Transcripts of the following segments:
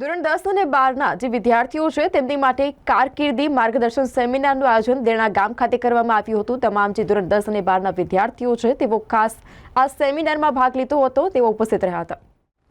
ધોરણ દસ અને બારના જે વિદ્યાર્થીઓ છે, તેમની માટે કારકિર્દી માર્ગદર્શન સેમિનારનું આયોજન દેણા ગામ ખાતે કરવામાં આવ્યું હતું. તમામ જે ધોરણ દસ અને બારના વિદ્યાર્થીઓ છે, તેઓ ખાસ આ સેમિનારમાં ભાગ લીધો હતો. તેઓ ઉપસ્થિત રહ્યા હતા.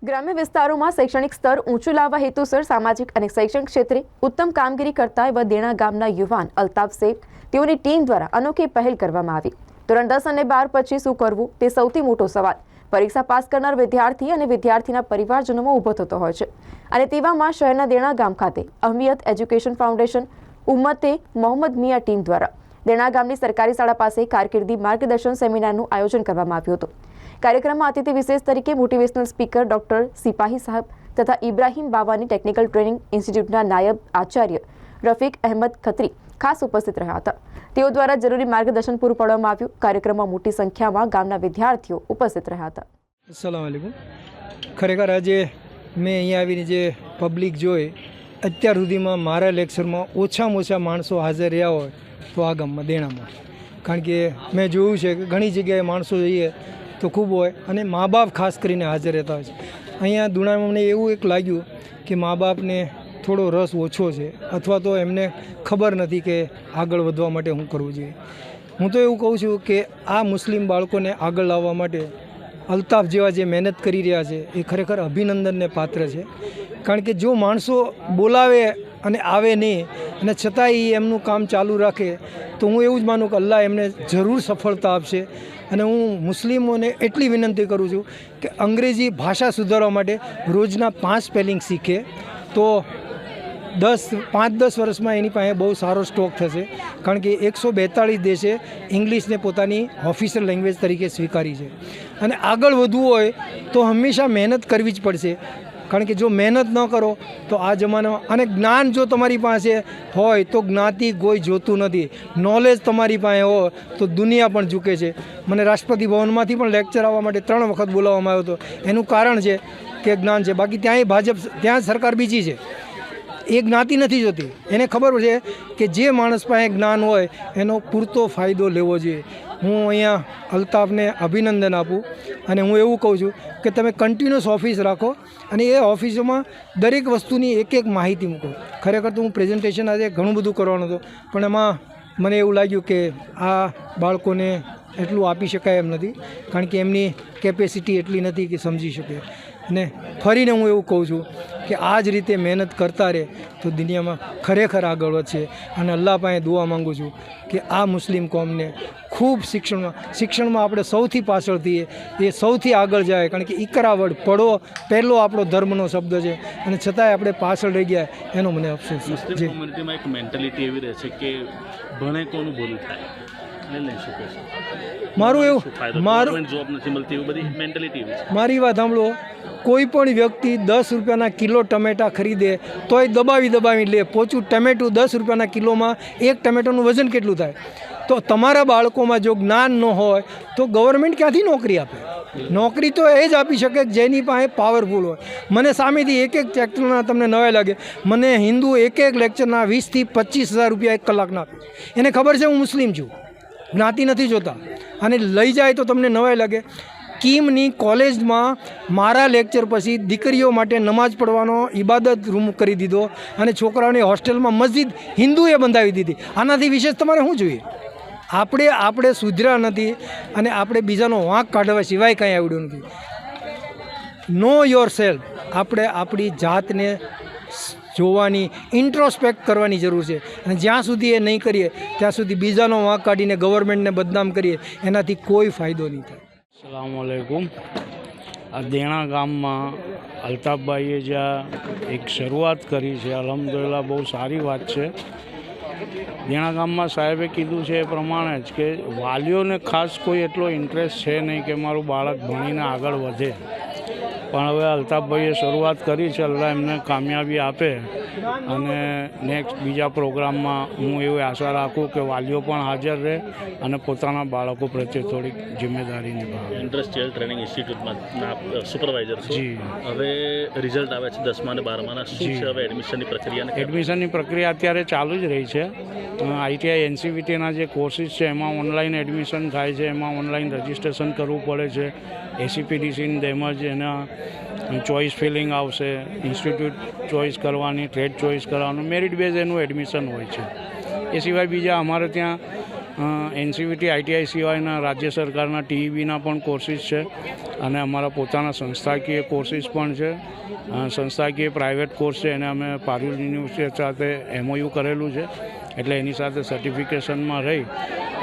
ગ્રામ્ય વિસ્તારોમાં શૈક્ષણિક સ્તર ઊંચું લાવવા હેતુસર સામાજિક અને શૈક્ષણિક ક્ષેત્રે ઉત્તમ કામગીરી કરતા એવા દેણા ગામના યુવાન અલ્તાફ શેખ, તેઓની ટીમ દ્વારા અનોખી પહેલ કરવામાં આવી. ધોરણ દસ અને બાર પછી શું કરવું, તે સૌથી મોટો સવાલ પરીક્ષા પાસ કરનાર વિદ્યાર્થી અને વિદ્યાર્થીના પરિવારજનોમાં ઊભો થતો હોય છે. અને તેવામાં શહેરના દેણા ગામ ખાતે Ahmiyat education foundation Ummate Mohammad Miya team દ્વારા દેણા ગામની સરકારી શાળા પાસે કારકિર્દી માર્ગદર્શન સેમિનારનું આયોજન કરવામાં આવ્યું હતું. કાર્યક્રમમાં અતિથિ વિશેષ તરીકે મોટિવેશનલ સ્પીકર ડોક્ટર સિપાહી સાહેબ તથા ઇબ્રાહીમ બાવાની ટેકનિકલ ટ્રેનિંગ ઇન્સ્ટિટ્યૂટના નાયબ આચાર્ય રફીક અહેમદ ખત્રી ખાસ ઉપસ્થિત રહ્યા હતા. તેઓ દ્વારા જરૂરી માર્ગદર્શન પૂરું પાડવામાં આવ્યું. કાર્યક્રમમાં મોટી સંખ્યામાં ગામના વિદ્યાર્થીઓ ઉપસ્થિત રહ્યા હતા. સલામ ખરેખર આજે મેં અહીંયા આવીને જે પબ્લિક જોઈ, અત્યાર સુધીમાં મારા લેક્ચરમાં ઓછામાં ઓછા માણસો હાજર રહ્યા હોય તો આ ગામમાં, દેણામાં. કારણ કે મેં જોયું છે કે ઘણી જગ્યાએ માણસો જઈએ તો ખૂબ હોય અને મા બાપ ખાસ કરીને હાજર રહેતા હોય છે. અહીંયા દુણામાં મને એવું એક લાગ્યું કે મા બાપને થોડો રસ ઓછો છે અથવા તો એમને ખબર નથી કે આગળ વધવા માટે શું કરવું જોઈએ. હું તો એવું કહું છું કે આ મુસ્લિમ બાળકોને આગળ લાવવા માટે અલ્તાફ જેવા જે મહેનત કરી રહ્યા છે એ ખરેખર અભિનંદનને પાત્ર છે. કારણ કે જો માણસો બોલાવે અને આવે નહીં અને છતાંય એ એમનું કામ ચાલુ રાખે, તો હું એવું જ માનું કે અલ્લાહ એમને જરૂર સફળતા આપશે. અને હું મુસ્લિમોને એટલી વિનંતી કરું છું કે અંગ્રેજી ભાષા સુધારવા માટે રોજના પાંચ સ્પેલિંગ શીખે. તો દસ, પાંચ, દસ વર્ષમાં એની પાસે બહુ સારો સ્ટોક થશે. કારણ કે એકસો બેતાળીસ દેશે ઇંગ્લિશને પોતાની ઓફિશિયલ લેંગ્વેજ તરીકે સ્વીકારી છે. અને આગળ વધવું હોય તો હંમેશા મહેનત કરવી જ પડશે. કારણ કે જો મહેનત ન કરો, તો આ જમાનામાં અને જ્ઞાન જો તમારી પાસે હોય, તો જ્ઞાતિ કોઈ જોતું નથી. નોલેજ તમારી પાસે હોય, તો દુનિયા પણ ઝૂકે છે. મને રાષ્ટ્રપતિ ભવનમાંથી પણ લેક્ચર આવવા માટે ત્રણ વખત બોલાવવામાં આવ્યો હતો. એનું કારણ છે કે જ્ઞાન છે. બાકી ત્યાંય ભાજપ, ત્યાં સરકાર બીજી છે. એ જ્ઞાતિ નથી જોતી. એને ખબર છે કે જે માણસ પાસે જ્ઞાન હોય, એનો પૂરતો ફાયદો લેવો જોઈએ. હું અહીંયા અલ્તાફને અભિનંદન આપું અને હું એવું કહું છું કે તમે કન્ટિન્યુઅસ ઓફિસ રાખો અને એ ઓફિસોમાં દરેક વસ્તુની એક એક માહિતી મૂકો. ખરેખર તો હું પ્રેઝન્ટેશન આજે ઘણું બધું કરવાનું હતું, પણ એમાં મને એવું લાગ્યું કે આ બાળકોને એટલું આપી શકાય એમ નથી, કારણ કે એમની કેપેસિટી એટલી નથી કે સમજી શકે. ને ફરીને હું એવું કહું છું કે આ જ રીતે મહેનત કરતા રહે તો દુનિયામાં ખરેખર આગળ વધશે. અને અલ્લાહ પાસે દુઆ માગું છું કે આ મુસ્લિમ કોમને ખૂબ શિક્ષણમાં શિક્ષણમાં આપણે સૌથી પાછળ થઈએ એ સૌથી આગળ જાય. કારણ કે ઇકરાવડ પડો પહેલો આપણો ધર્મનો શબ્દ છે. અને છતાંય આપણે પાછળ રહી ગયા એનો મને અફસોસ છે. મેન્ટાલિટી એવી રહે છે કે ભણે કોનું ભલું થાય. એટલે લઈ શકે છે. મારું એવું મારું જોબ નથી મળતી એવી બધી મેન્ટેલિટી મારી વાત સાંભળો કોઈ પણ વ્યક્તિ દસ રૂપિયાના કિલો ટમેટા ખરીદે તોય દબાવી દબાવી લે પોચું ટમેટું દસ રૂપિયાના કિલોમાં એક ટમેટાનું વજન કેટલું થાય? તો તમારા બાળકોમાં જો જ્ઞાન ન હોય તો ગવર્મેન્ટ ક્યાંથી નોકરી આપે? નોકરી તો એ જ આપી શકે જેની પાસે પાવરફુલ હોય. મને સામેથી એક એક ચેપ્ટરના તમને નવાઈ લાગે. મને હિન્દુ એક એક લેક્ચરના વીસથી પચીસ હજાર રૂપિયા એક કલાકના આપે. એને ખબર છે હું મુસ્લિમ છું? જ્ઞાતિ નથી જોતા. અને લઈ જાય તો તમને નવાઈ લાગે. કિમની કોલેજમાં મારા લેક્ચર પછી દીકરીઓ માટે નમાઝ પડવાનો ઇબાદત રૂમ કરી દીધો અને છોકરાઓની હોસ્ટેલમાં મસ્જિદ હિન્દુએ બંધાવી દીધી. આનાથી વિશેષ તમારે શું જોઈએ? આપણે આપણે સુધર્યા નથી અને આપણે બીજાનો વાંક કાઢવા સિવાય કાંઈ આવડ્યું નથી. નો યોર સેલ્ફ આપણે આપણી જાતને જોવાની ઇન્ટ્રોસ્પેક્ટ કરવાની જરૂર છે. અને જ્યાં સુધી એ નહીં કરીએ, ત્યાં સુધી બીજાનો વાંક કાઢીને ગવર્મેન્ટને બદનામ કરીએ, એનાથી કોઈ ફાયદો નહીં થાય. અસલામુઅલૈકુમ આ દેણા ગામમાં અલ્તાફભાઈએ જ્યાં એક શરૂઆત કરી છે અલહમદુલ્લા બહુ સારી વાત છે. દેણા ગામમાં સાહેબે કીધું છે એ પ્રમાણે જ કે વાલીઓને ખાસ કોઈ એટલો ઇન્ટરેસ્ટ છે નહીં કે મારું બાળક ભણીને આગળ વધે. પણ હવે અલ્તાફભાઈએ શરૂઆત કરી છે અલ્લાહ એમને કામયાબી આપે. અને નેક્સ્ટ બીજા પ્રોગ્રામમાં હું એવી આશા રાખું કે વાલીઓ પણ હાજર રહે અને પોતાના બાળકો પ્રત્યે થોડીક જિમ્મેદારી નિભાવે. ઇન્ડસ્ટ્રીયલ ટ્રેનિંગ ઇન્સ્ટિટ્યૂટમાં સુપરવાઇઝર જી. હવે રિઝલ્ટ આવે છે દસમા અને બારમાના. શું છે હવે એડમિશનની પ્રક્રિયા એડમિશનની પ્રક્રિયા અત્યારે ચાલુ જ રહી છે. આઈટીઆઈ એનસીવીટીના જે કોર્સિસ છે એમાં ઓનલાઈન એડમિશન થાય છે એમાં ઓનલાઈન રજિસ્ટ્રેશન કરવું પડે છે. એસીપીડીસીની તેમજ એના ચોઇસ ફિલિંગ આવશે ઇન્સ્ટિટ્યૂટ ચોઇસ કરવાની ટ્રેડ ચોઇસ કરવાનું મેરિટ બેઝ એનું એડમિશન હોય છે. એ સિવાય બીજા અમારે ત્યાં એનસીવીટી આઈટીઆઈ સિવાયના રાજ્ય સરકારના ટીઈબીના પણ કોર્સિસ છે. અને અમારા પોતાના સંસ્થાકીય કોર્સિસ પણ છે. સંસ્થાકીય પ્રાઇવેટ કોર્સ છે. એને અમે પારુલ યુનિવર્સિટી સાથે એમઓયુ કરેલું છે. એટલે એની સાથે સર્ટિફિકેશનમાં રહી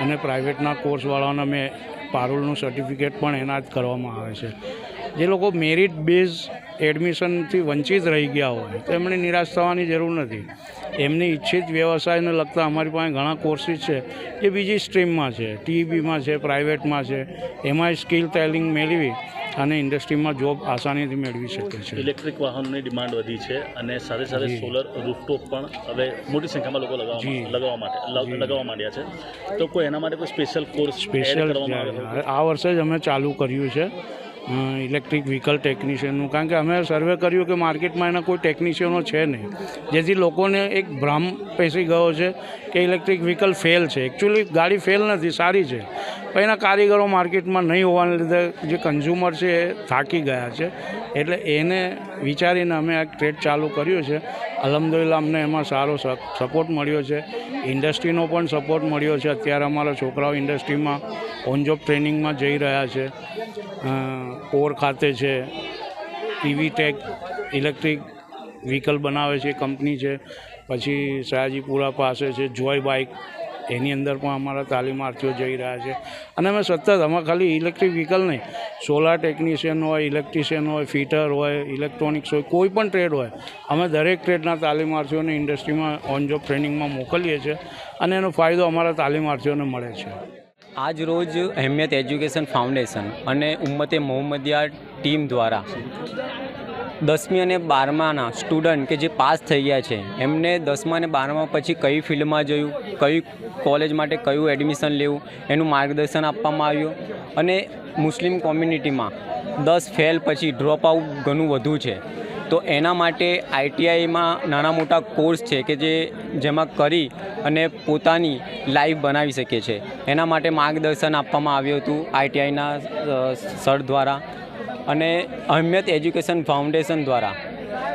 અને પ્રાઇવેટના કોર્સવાળાને અમે પારુલનું સર્ટિફિકેટ પણ એના જ કરવામાં આવે છે. જે લોકો મેરિટ બેઝ એડમિશનથી વંચિત રહી ગયા હોય તો એમણે નિરાશ થવાની જરૂર નથી. એમની ઈચ્છિત વ્યવસાયને લગતા અમારી પાસે ઘણા કોર્સીસ છે જે બીજી સ્ટ્રીમમાં છે ટીઈબીમાં છે પ્રાઇવેટમાં છે. એમાંય સ્કિલ ટેલિંગ મેળવી અને ઇન્ડસ્ટ્રીમાં જોબ આસાનીથી મેળવી શકે છે. ઇલેક્ટ્રિક વાહનોની ડિમાન્ડ વધી છે અને સાથે સાથે સોલર રૂફટોપ પણ હવે મોટી સંખ્યામાં લોકો લગાવવા લગાવવા માટે લગાવવા માંડ્યા છે. તો કોઈ એના માટે કોઈ સ્પેશિયલ કોર્સ સ્પેશિયલ? આ વર્ષે જ અમે ચાલુ કર્યું છે. ઇલેક્ટ્રિક વ્હીકલ ટેકનિશિયનનું કારણ કે અમે સર્વે કર્યું કે માર્કેટમાં એના કોઈ ટેકનિશિયનો છે નહીં. જેથી લોકોને એક ભ્રમ પેસી ગયો છે કે ઇલેક્ટ્રિક વ્હીકલ ફેલ છે. એકચ્યુઅલી ગાડી ફેલ નથી, સારી છે. એના કારીગરો માર્કેટમાં નહીં હોવાને લીધે જે કન્ઝ્યુમર છે એ થાકી ગયા છે. એટલે એને વિચારીને અમે આ ટ્રેડ ચાલુ કર્યું છે. અલહમદુલિલ્લાહ અમને એમાં સારો સપોર્ટ મળ્યો છે. ઇન્ડસ્ટ્રીનો પણ સપોર્ટ મળ્યો છે. અત્યારે અમારા છોકરાઓ ઇન્ડસ્ટ્રીમાં ઓન જોબ ટ્રેનિંગમાં જઈ રહ્યા છે. કોર ખાતે છે. ટીવી ટેક ઇલેક્ટ્રિક વ્હીકલ બનાવે છે કંપની છે. પછી સયાજીપુરા પાસે છે જોય બાઇક એની અંદર પણ અમારા તાલીમાર્થીઓ જઈ રહ્યા છે. અને અમે સતત અમે ખાલી ઇલેક્ટ્રિક વ્હીકલ નહીં. સોલાર ટેકનિશિયન હોય ઇલેક્ટ્રિશિયન હોય ફિટર હોય ઇલેક્ટ્રોનિક્સ હોય, કોઈ પણ ટ્રેડ હોય, અમે દરેક ટ્રેડના તાલીમાર્થીઓને ઇન્ડસ્ટ્રીમાં ઓન જોબ ટ્રેનિંગમાં મોકલીએ છીએ અને એનો ફાયદો અમારા તાલીમાર્થીઓને મળે છે. આજ રોજ અહેમિયત એજ્યુકેશન ફાઉન્ડેશન અને ઉમ્મતે મોહમ્મદિયા ટીમ દ્વારા દસમી અને બારમાના સ્ટુડન્ટ કે જે પાસ થઈ ગયા છે, એમને દસમા અને બારમા પછી કઈ ફિલ્ડમાં જયું, કઈ કોલેજ માટે કયું એડમિશન લેવું, એનું માર્ગદર્શન આપવામાં આવ્યું અને મુસ્લિમ કોમ્યુનિટીમાં દસ ફેલ પછી ડ્રોપ આઉટ ઘણું વધુ છે. તો એના માટે આઈટીઆઈમાં નાના મોટા કોર્સ છે કે જે જેમાં કરી અને પોતાની લાઈફ બનાવી શકે છે. એના માટે માર્ગદર્શન આપવામાં આવ્યું હતું આઈટીઆઈના સર દ્વારા. અને અહમિયત એજ્યુકેશન ફાઉન્ડેશન દ્વારા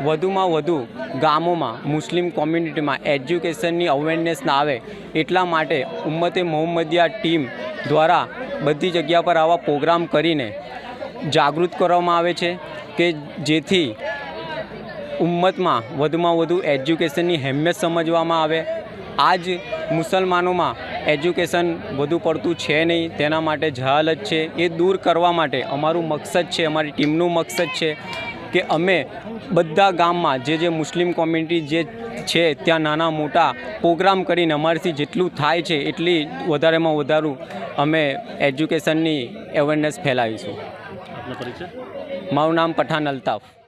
વધુમાં વધુ ગામોમાં, મુસ્લિમ કોમ્યુનિટીમાં એજ્યુકેશનની અવેરનેસ ના આવે એટલા માટે ઉમ્મતે મોહમ્મદિયા ટીમ દ્વારા બધી જગ્યા પર આવા પ્રોગ્રામ કરીને જાગૃત કરવામાં આવે છે કે જેથી ઉમ્મતમાં વધુમાં વધુ એજ્યુકેશનની અહેમિયત સમજવામાં આવે. આજ મુસલમાનોમાં એજ્યુકેશન વધુ પડતું છે નહીં તેના માટે જહાલત છે. એ દૂર કરવા માટે અમારું મકસદ છે અમારી ટીમનું મકસદ છે કે અમે બધા ગામમાં જે જે મુસ્લિમ કોમ્યુનિટી જે છે ત્યાં નાના મોટા પ્રોગ્રામ કરીને અમારાથી જેટલું થાય છે એટલી વધારેમાં વધારું અમે એજ્યુકેશનની અવેરનેસ ફેલાવીશું. મારું નામ પઠાન અલ્તાફ.